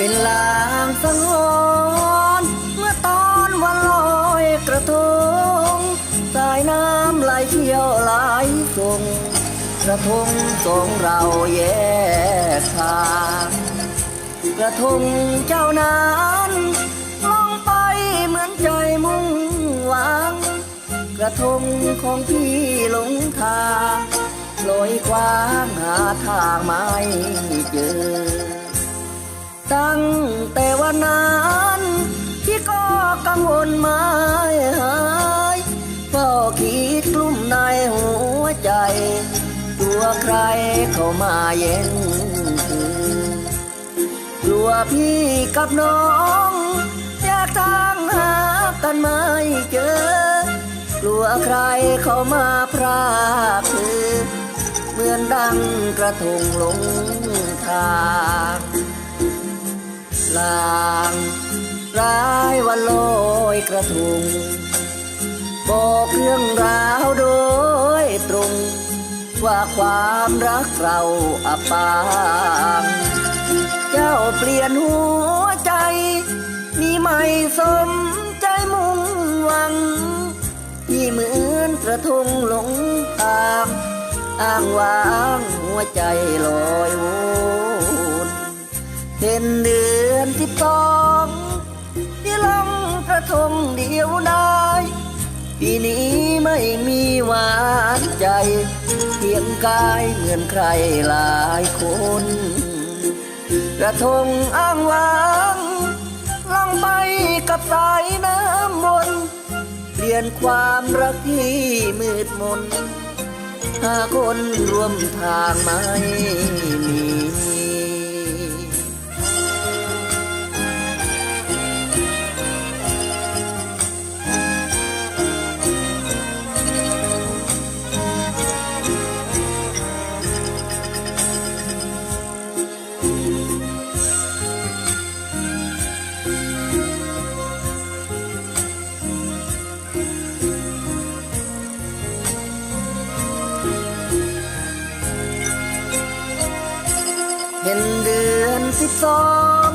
เป็นลางสังหรณ์เมื่อตอนวันลอยกระทงสายน้ำไหลเที่ยวไหลส่งกระทงสองเราแยกทางกระทงเจ้านั้นลองไปเหมือนใจมุ่งหวัง กระทงของพี่หลงทางลอยกว้างหาทางไม่เจอ ตั้งแต่วันนั้นพี่ก็กังวลไม่หายก็คิดกลุ้มในหัวใจกลัวใครเข้ามาเย็นคืนกลัวพี่กับน้องแยกทางหากันไม่เจอกลัวใครเข้ามาพรากคือเหมือนดังกระทงลงทาง ลางร้ายวันลอยกระทุง บอกเรื่องราวโดยตรง ว่าความรักเราอับปางเจ้าเปลี่ยนหัวใจนี่ไม่สมใจมุ่งหวัง ที่เหมือนกระทงหลงทางอ้างว้างหัวใจลอยวน เป็นเดือนที่สองที่ลงกระทงเดียวดายปีนี้ไม่มีหวานใจเพียงกายเหมือนใครหลายคน กระทงอ้างว้างล่องไปกับสายน้ำมนต์เปลี่ยนความรักที่มืดมนหาคนร่วมทางไม่มี เห็นเดือนสิบสอง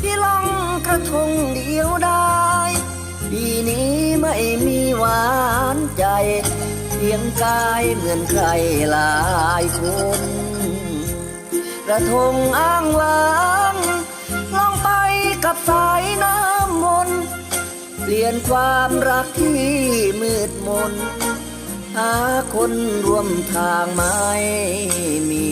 ที่ล่องกระทงเดียวได้ ปีนี้ไม่มีหวานใจเพียงกายเหมือนใครหลายคนกระทงอ้างว้างล่องไปกับสายน้ำมนต์เปลี่ยนความรักที่มืดมนหาคนร่วมทางไม่มี